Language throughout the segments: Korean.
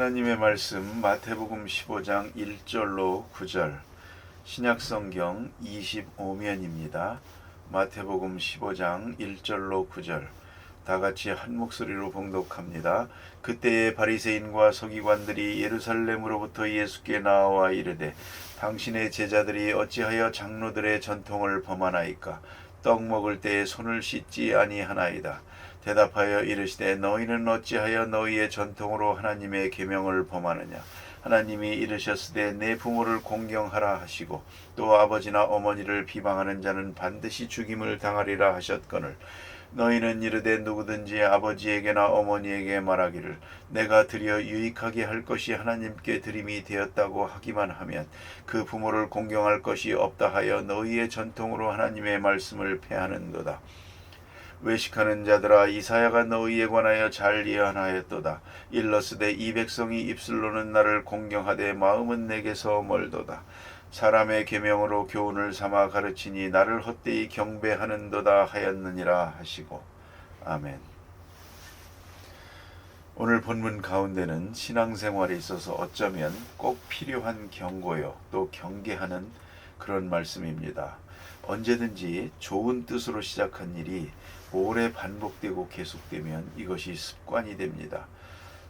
하나님의 말씀 마태복음 15장 1절로 9절 신약성경 25면입니다. 마태복음 15장 1절로 9절 다 같이 한 목소리로 봉독합니다. 그때의 바리새인과 서기관들이 예루살렘으로부터 예수께 나와 이르되 당신의 제자들이 어찌하여 장로들의 전통을 범하나이까 떡 먹을 때에 손을 씻지 아니하나이다. 대답하여 이르시되 너희는 어찌하여 너희의 전통으로 하나님의 계명을 범하느냐 하나님이 이르셨으되 내 부모를 공경하라 하시고 또 아버지나 어머니를 비방하는 자는 반드시 죽임을 당하리라 하셨거늘 너희는 이르되 누구든지 아버지에게나 어머니에게 말하기를 내가 드려 유익하게 할 것이 하나님께 드림이 되었다고 하기만 하면 그 부모를 공경할 것이 없다 하여 너희의 전통으로 하나님의 말씀을 폐하는도다. 외식하는 자들아 이사야가 너희에 관하여 잘 예언하였도다. 일러스되 이 백성이 입술로는 나를 공경하되 마음은 내게서 멀도다. 사람의 계명으로 교훈을 삼아 가르치니 나를 헛되이 경배하는도다 하였느니라 하시고 아멘. 오늘 본문 가운데는 신앙생활에 있어서 어쩌면 꼭 필요한 경고요 또 경계하는 그런 말씀입니다. 언제든지 좋은 뜻으로 시작한 일이 오래 반복되고 계속되면 이것이 습관이 됩니다.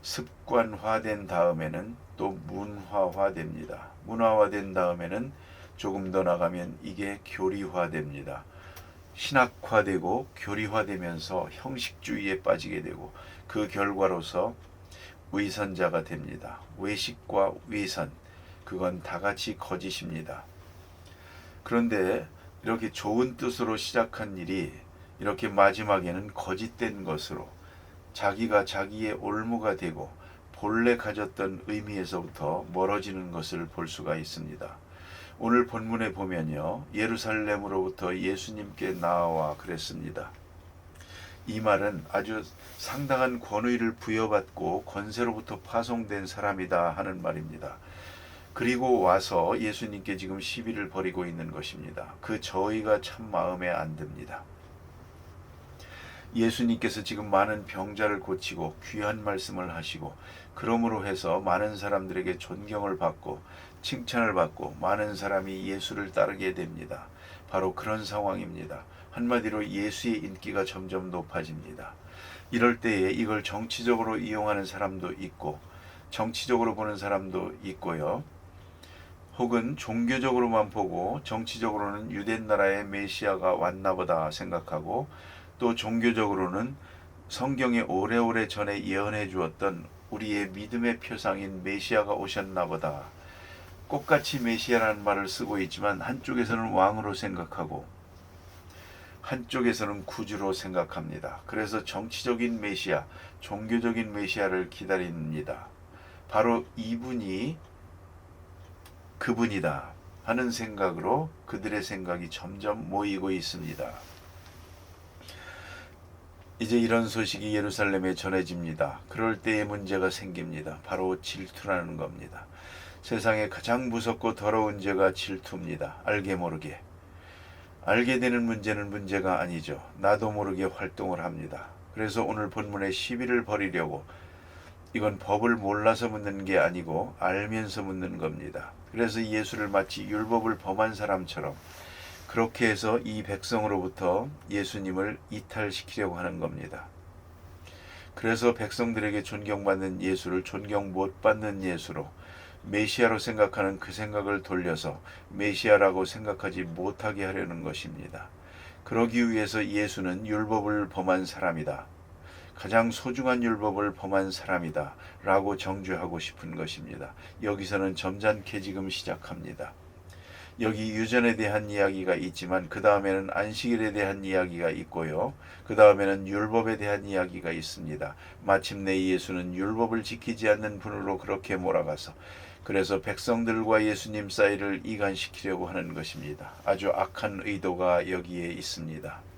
습관화된 다음에는 또 문화화됩니다. 문화화된 다음에는 조금 더 나가면 이게 교리화됩니다. 신학화되고 교리화되면서 형식주의에 빠지게 되고 그 결과로서 위선자가 됩니다. 외식과 위선 그건 다 같이 거짓입니다. 그런데 이렇게 좋은 뜻으로 시작한 일이 이렇게 마지막에는 거짓된 것으로 자기가 자기의 올무가 되고 본래 가졌던 의미에서부터 멀어지는 것을 볼 수가 있습니다. 오늘 본문에 보면요. 예루살렘으로부터 예수님께 나와 그랬습니다. 이 말은 아주 상당한 권위를 부여받고 권세로부터 파송된 사람이다 하는 말입니다. 그리고 와서 예수님께 지금 시비를 벌이고 있는 것입니다. 그 저희가 참 마음에 안 듭니다. 예수님께서 지금 많은 병자를 고치고 귀한 말씀을 하시고 그러므로 해서 많은 사람들에게 존경을 받고 칭찬을 받고 많은 사람이 예수를 따르게 됩니다. 바로 그런 상황입니다. 한마디로 예수의 인기가 점점 높아집니다. 이럴 때에 이걸 정치적으로 이용하는 사람도 있고 정치적으로 보는 사람도 있고요. 혹은 종교적으로만 보고 정치적으로는 유대 나라의 메시아가 왔나 보다 생각하고 또 종교적으로는 성경에 오래오래 전에 예언해 주었던 우리의 믿음의 표상인 메시아가 오셨나 보다. 똑같이 메시아라는 말을 쓰고 있지만 한쪽에서는 왕으로 생각하고 한쪽에서는 구주로 생각합니다. 그래서 정치적인 메시아, 종교적인 메시아를 기다립니다. 바로 이분이 그분이다 하는 생각으로 그들의 생각이 점점 모이고 있습니다. 이제 이런 소식이 예루살렘에 전해집니다. 그럴 때에 문제가 생깁니다. 바로 질투라는 겁니다. 세상에 가장 무섭고 더러운 죄가 질투입니다. 알게 모르게. 알게 되는 문제는 문제가 아니죠. 나도 모르게 활동을 합니다. 그래서 오늘 본문에 시비를 벌이려고 이건 법을 몰라서 묻는 게 아니고 알면서 묻는 겁니다. 그래서 예수를 마치 율법을 범한 사람처럼 그렇게 해서 이 백성으로부터 예수님을 이탈시키려고 하는 겁니다. 그래서 백성들에게 존경받는 예수를 존경 못 받는 예수로 메시아로 생각하는 그 생각을 돌려서 메시아라고 생각하지 못하게 하려는 것입니다. 그러기 위해서 예수는 율법을 범한 사람이다. 가장 소중한 율법을 범한 사람이다. 라고 정죄하고 싶은 것입니다. 여기서는 점잖게 지금 시작합니다. 여기 유전에 대한 이야기가 있지만 그 다음에는 안식일에 대한 이야기가 있고요. 그 다음에는 율법에 대한 이야기가 있습니다. 마침내 예수는 율법을 지키지 않는 분으로 그렇게 몰아가서 그래서 백성들과 예수님 사이를 이간시키려고 하는 것입니다. 아주 악한 의도가 여기에 있습니다.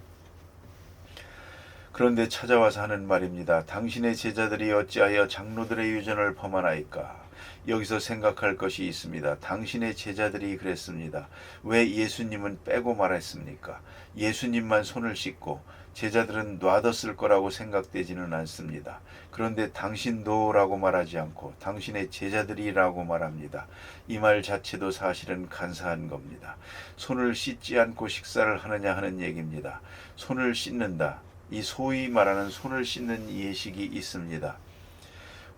그런데 찾아와서 하는 말입니다. 당신의 제자들이 어찌하여 장로들의 유전을 범하나이까? 여기서 생각할 것이 있습니다. 당신의 제자들이 그랬습니다. 왜 예수님은 빼고 말했습니까? 예수님만 손을 씻고 제자들은 놔뒀을 거라고 생각되지는 않습니다. 그런데 당신도라고 말하지 않고 당신의 제자들이라고 말합니다. 이 말 자체도 사실은 간사한 겁니다. 손을 씻지 않고 식사를 하느냐 하는 얘기입니다. 손을 씻는다. 이 소위 말하는 손을 씻는 예식이 있습니다.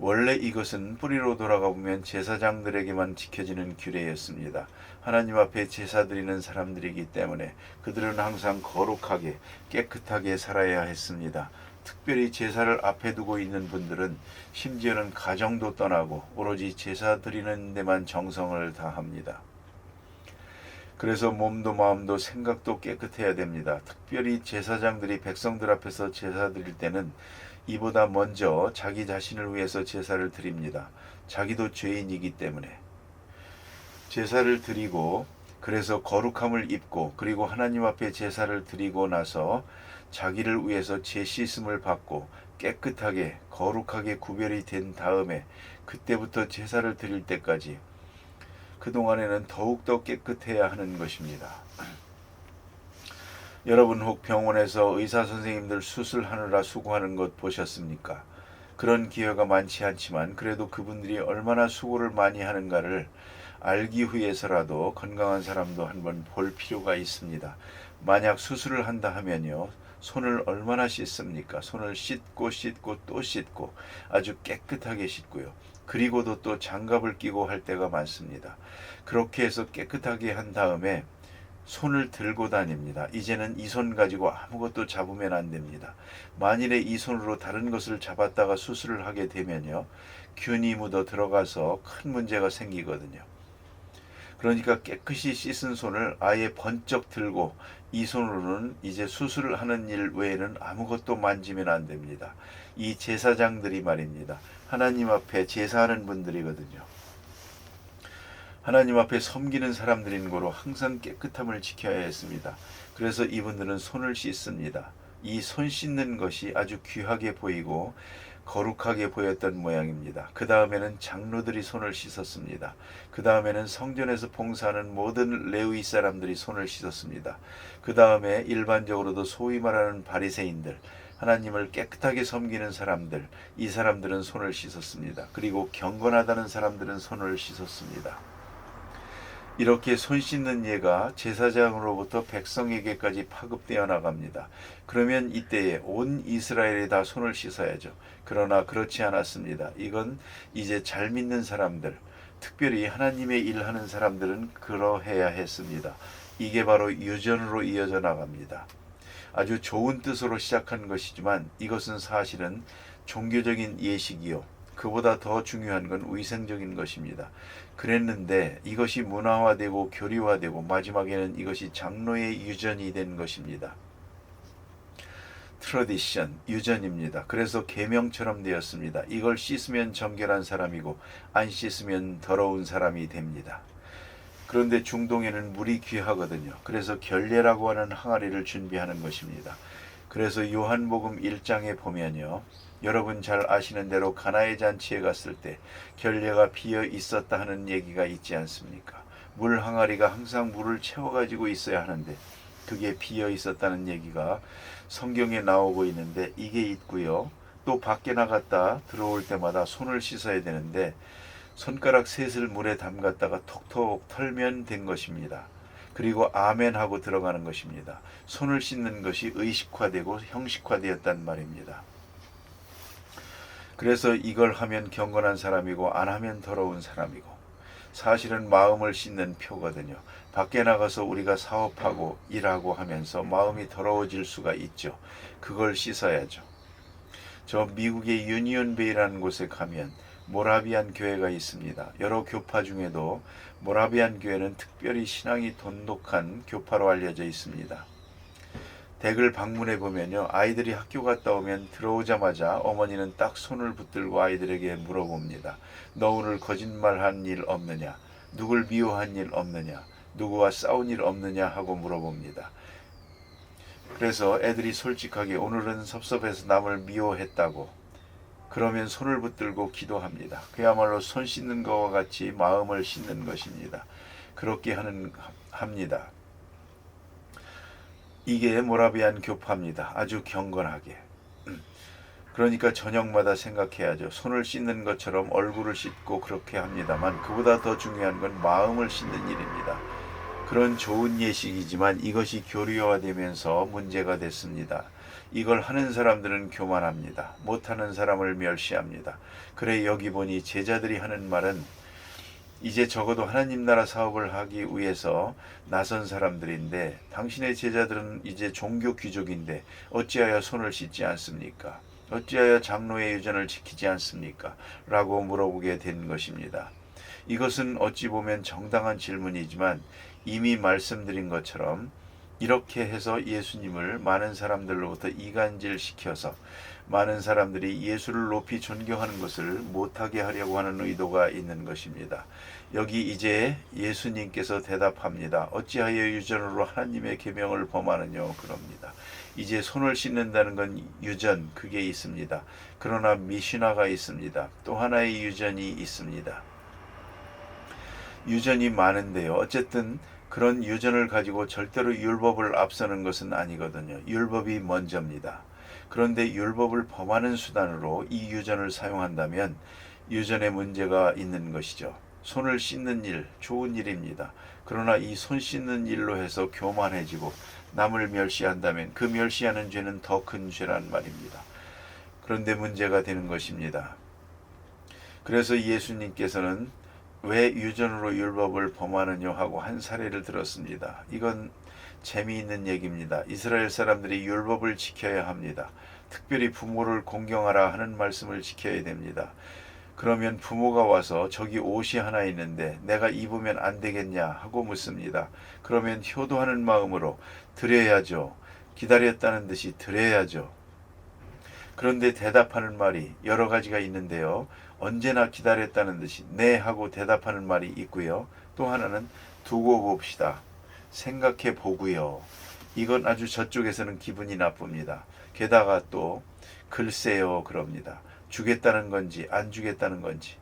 원래 이것은 뿌리로 돌아가 보면 제사장들에게만 지켜지는 규례였습니다. 하나님 앞에 제사 드리는 사람들이기 때문에 그들은 항상 거룩하게 깨끗하게 살아야 했습니다. 특별히 제사를 앞에 두고 있는 분들은 심지어는 가정도 떠나고 오로지 제사 드리는 데만 정성을 다합니다. 그래서 몸도 마음도 생각도 깨끗해야 됩니다. 특별히 제사장들이 백성들 앞에서 제사 드릴 때는 이보다 먼저 자기 자신을 위해서 제사를 드립니다. 자기도 죄인이기 때문에 제사를 드리고 그래서 거룩함을 입고 그리고 하나님 앞에 제사를 드리고 나서 자기를 위해서 제 씻음을 받고 깨끗하게 거룩하게 구별이 된 다음에 그때부터 제사를 드릴 때까지 그동안에는 더욱더 깨끗해야 하는 것입니다. 여러분 혹 병원에서 의사 선생님들 수술하느라 수고하는 것 보셨습니까? 그런 기회가 많지 않지만 그래도 그분들이 얼마나 수고를 많이 하는가를 알기 위해서라도 건강한 사람도 한번 볼 필요가 있습니다. 만약 수술을 한다 하면요. 손을 얼마나 씻습니까? 손을 씻고 씻고 또 씻고 아주 깨끗하게 씻고요. 그리고도 또 장갑을 끼고 할 때가 많습니다. 그렇게 해서 깨끗하게 한 다음에 손을 들고 다닙니다. 이제는 이 손 가지고 아무것도 잡으면 안 됩니다. 만일에 이 손으로 다른 것을 잡았다가 수술을 하게 되면요. 균이 묻어 들어가서 큰 문제가 생기거든요. 그러니까 깨끗이 씻은 손을 아예 번쩍 들고 이 손으로는 이제 수술을 하는 일 외에는 아무것도 만지면 안 됩니다. 이 제사장들이 말입니다. 하나님 앞에 제사하는 분들이거든요. 하나님 앞에 섬기는 사람들인 거로 항상 깨끗함을 지켜야 했습니다. 그래서 이분들은 손을 씻습니다. 이 손 씻는 것이 아주 귀하게 보이고 거룩하게 보였던 모양입니다. 그 다음에는 장로들이 손을 씻었습니다. 그 다음에는 성전에서 봉사하는 모든 레위 사람들이 손을 씻었습니다. 그 다음에 일반적으로도 소위 말하는 바리새인들, 하나님을 깨끗하게 섬기는 사람들, 이 사람들은 손을 씻었습니다. 그리고 경건하다는 사람들은 손을 씻었습니다. 이렇게 손 씻는 예가 제사장으로부터 백성에게까지 파급되어 나갑니다. 그러면 이때에 온 이스라엘이 다 손을 씻어야죠. 그러나 그렇지 않았습니다. 이건 이제 잘 믿는 사람들, 특별히 하나님의 일하는 사람들은 그러해야 했습니다. 이게 바로 유전으로 이어져 나갑니다. 아주 좋은 뜻으로 시작한 것이지만 이것은 사실은 종교적인 예식이요. 그보다 더 중요한 건 위생적인 것입니다. 그랬는데 이것이 문화화되고 교리화되고 마지막에는 이것이 장로의 유전이 된 것입니다. 트러디션, 유전입니다. 그래서 계명처럼 되었습니다. 이걸 씻으면 정결한 사람이고 안 씻으면 더러운 사람이 됩니다. 그런데 중동에는 물이 귀하거든요. 그래서 결례라고 하는 항아리를 준비하는 것입니다. 그래서 요한복음 1장에 보면요. 여러분 잘 아시는 대로 가나의 잔치에 갔을 때 결례가 비어 있었다 하는 얘기가 있지 않습니까? 물 항아리가 항상 물을 채워 가지고 있어야 하는데 그게 비어 있었다는 얘기가 성경에 나오고 있는데 이게 있고요. 또 밖에 나갔다 들어올 때마다 손을 씻어야 되는데 손가락 셋을 물에 담갔다가 톡톡 털면 된 것입니다. 그리고 아멘 하고 들어가는 것입니다. 손을 씻는 것이 의식화되고 형식화되었단 말입니다. 그래서 이걸 하면 경건한 사람이고 안 하면 더러운 사람이고 사실은 마음을 씻는 표거든요. 밖에 나가서 우리가 사업하고 일하고 하면서 마음이 더러워질 수가 있죠. 그걸 씻어야죠. 저 미국의 유니온베이라는 곳에 가면 모라비안 교회가 있습니다. 여러 교파 중에도 모라비안 교회는 특별히 신앙이 돈독한 교파로 알려져 있습니다. 댁을 방문해 보면요. 아이들이 학교 갔다 오면 들어오자마자 어머니는 딱 손을 붙들고 아이들에게 물어봅니다. 너 오늘 거짓말한 일 없느냐? 누굴 미워한 일 없느냐? 누구와 싸운 일 없느냐? 하고 물어봅니다. 그래서 애들이 솔직하게 오늘은 섭섭해서 남을 미워했다고 그러면 손을 붙들고 기도합니다. 그야말로 손 씻는 것과 같이 마음을 씻는 것입니다. 그렇게 하는 합니다. 이게 모라비안 교파입니다. 아주 경건하게. 음. 그러니까 저녁마다 생각해야죠. 손을 씻는 것처럼 얼굴을 씻고 그렇게 합니다만 그보다 더 중요한 건 마음을 씻는 일입니다. 그런 좋은 예식이지만 이것이 교류화되면서 문제가 됐습니다. 이걸 하는 사람들은 교만합니다. 못하는 사람을 멸시합니다. 그래 여기 보니 제자들이 하는 말은 이제 적어도 하나님 나라 사업을 하기 위해서 나선 사람들인데 당신의 제자들은 이제 종교 귀족인데 어찌하여 손을 씻지 않습니까? 어찌하여 장로의 유전을 지키지 않습니까? 라고 물어보게 된 것입니다. 이것은 어찌 보면 정당한 질문이지만 이미 말씀드린 것처럼 이렇게 해서 예수님을 많은 사람들로부터 이간질 시켜서 많은 사람들이 예수를 높이 존경하는 것을 못하게 하려고 하는 의도가 있는 것입니다. 여기 이제 예수님께서 대답합니다. 어찌하여 유전으로 하나님의 계명을 범하느냐 그럽니다. 이제 손을 씻는다는 건 유전 그게 있습니다. 그러나 미신화가 있습니다. 또 하나의 유전이 있습니다. 유전이 많은데요. 어쨌든 그런 유전을 가지고 절대로 율법을 앞서는 것은 아니거든요. 율법이 먼저입니다. 그런데 율법을 범하는 수단으로 이 유전을 사용한다면 유전에 문제가 있는 것이죠. 손을 씻는 일, 좋은 일입니다. 그러나 이 손 씻는 일로 해서 교만해지고 남을 멸시한다면 그 멸시하는 죄는 더 큰 죄란 말입니다. 그런데 문제가 되는 것입니다. 그래서 예수님께서는 왜 유전으로 율법을 범하느냐 하고 한 사례를 들었습니다. 이건 재미있는 얘기입니다. 이스라엘 사람들이 율법을 지켜야 합니다. 특별히 부모를 공경하라 하는 말씀을 지켜야 됩니다. 그러면 부모가 와서 저기 옷이 하나 있는데 내가 입으면 안 되겠냐 하고 묻습니다. 그러면 효도하는 마음으로 드려야죠. 기다렸다는 듯이 드려야죠. 그런데 대답하는 말이 여러 가지가 있는데요. 언제나 기다렸다는 듯이 네 하고 대답하는 말이 있고요. 또 하나는 두고 봅시다. 생각해 보고요. 이건 아주 저쪽에서는 기분이 나쁩니다. 게다가 또 글쎄요 그럽니다. 주겠다는 건지 안 주겠다는 건지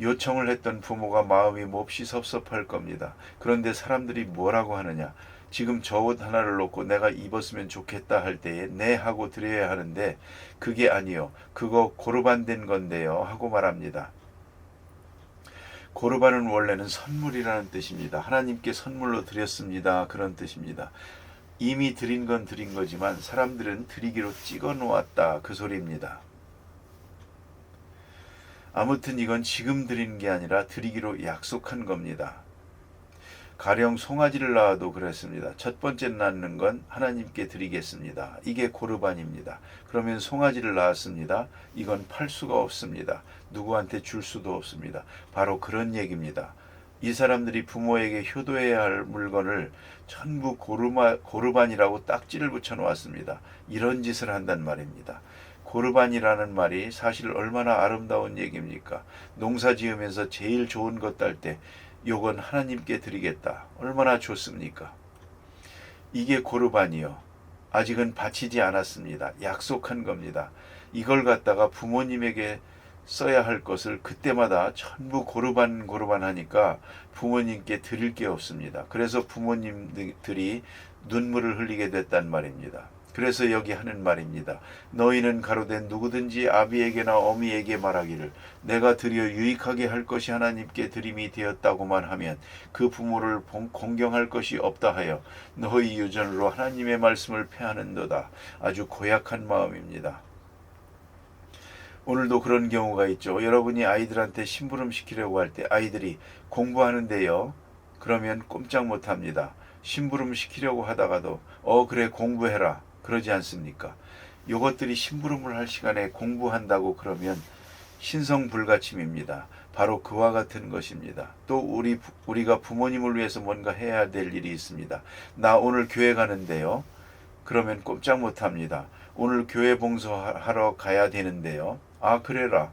요청을 했던 부모가 마음이 몹시 섭섭할 겁니다. 그런데 사람들이 뭐라고 하느냐? 지금 저 옷 하나를 놓고 내가 입었으면 좋겠다 할 때에 네 하고 드려야 하는데 그게 아니요. 그거 고르반 된 건데요. 하고 말합니다. 고르반은 원래는 선물이라는 뜻입니다. 하나님께 선물로 드렸습니다. 그런 뜻입니다. 이미 드린 건 드린 거지만 사람들은 드리기로 찍어 놓았다. 그 소리입니다. 아무튼 이건 지금 드리는 게 아니라 드리기로 약속한 겁니다. 가령 송아지를 낳아도 그랬습니다. 첫 번째 낳는 건 하나님께 드리겠습니다. 이게 고르반입니다. 그러면 송아지를 낳았습니다. 이건 팔 수가 없습니다. 누구한테 줄 수도 없습니다. 바로 그런 얘기입니다. 이 사람들이 부모에게 효도해야 할 물건을 전부 고르마, 고르반이라고 딱지를 붙여 놓았습니다. 이런 짓을 한단 말입니다. 고르반이라는 말이 사실 얼마나 아름다운 얘기입니까? 농사 지으면서 제일 좋은 것 딸 때 요건 하나님께 드리겠다. 얼마나 좋습니까? 이게 고르반이요. 아직은 바치지 않았습니다. 약속한 겁니다. 이걸 갖다가 부모님에게 써야 할 것을 그때마다 전부 고르반 고르반 하니까 부모님께 드릴 게 없습니다. 그래서 부모님들이 눈물을 흘리게 됐단 말입니다. 그래서 여기 하는 말입니다. 너희는 가로된 누구든지 아비에게나 어미에게 말하기를 내가 드려 유익하게 할 것이 하나님께 드림이 되었다고만 하면 그 부모를 공경할 것이 없다 하여 너희 유전으로 하나님의 말씀을 패하는도다. 아주 고약한 마음입니다. 오늘도 그런 경우가 있죠. 여러분이 아이들한테 심부름 시키려고 할 때 아이들이 공부하는데요. 그러면 꼼짝 못 합니다. 심부름 시키려고 하다가도 어 그래 공부해라 그러지 않습니까? 요것들이 심부름을 할 시간에 공부한다고 그러면 신성 불가침입니다. 바로 그와 같은 것입니다. 또 우리 우리가 부모님을 위해서 뭔가 해야 될 일이 있습니다. 나 오늘 교회 가는데요. 그러면 꼼짝 못 합니다. 오늘 교회 봉사하러 가야 되는데요. 아, 그래라.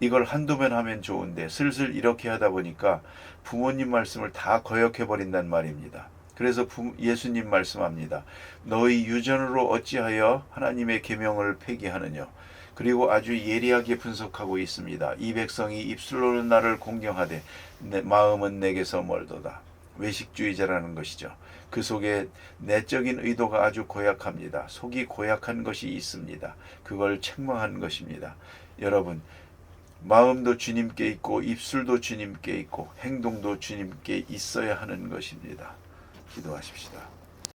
이걸 한두 번 하면 좋은데 슬슬 이렇게 하다 보니까 부모님 말씀을 다 거역해 버린단 말입니다. 그래서 예수님 말씀합니다. 너희 유전으로 어찌하여 하나님의 계명을 폐기하느냐. 그리고 아주 예리하게 분석하고 있습니다. 이 백성이 입술로는 나를 공경하되 내 마음은 내게서 멀도다. 외식주의자라는 것이죠. 그 속에 내적인 의도가 아주 고약합니다. 속이 고약한 것이 있습니다. 그걸 책망한 것입니다. 여러분, 마음도 주님께 있고 입술도 주님께 있고 행동도 주님께 있어야 하는 것입니다. 기도하십시다.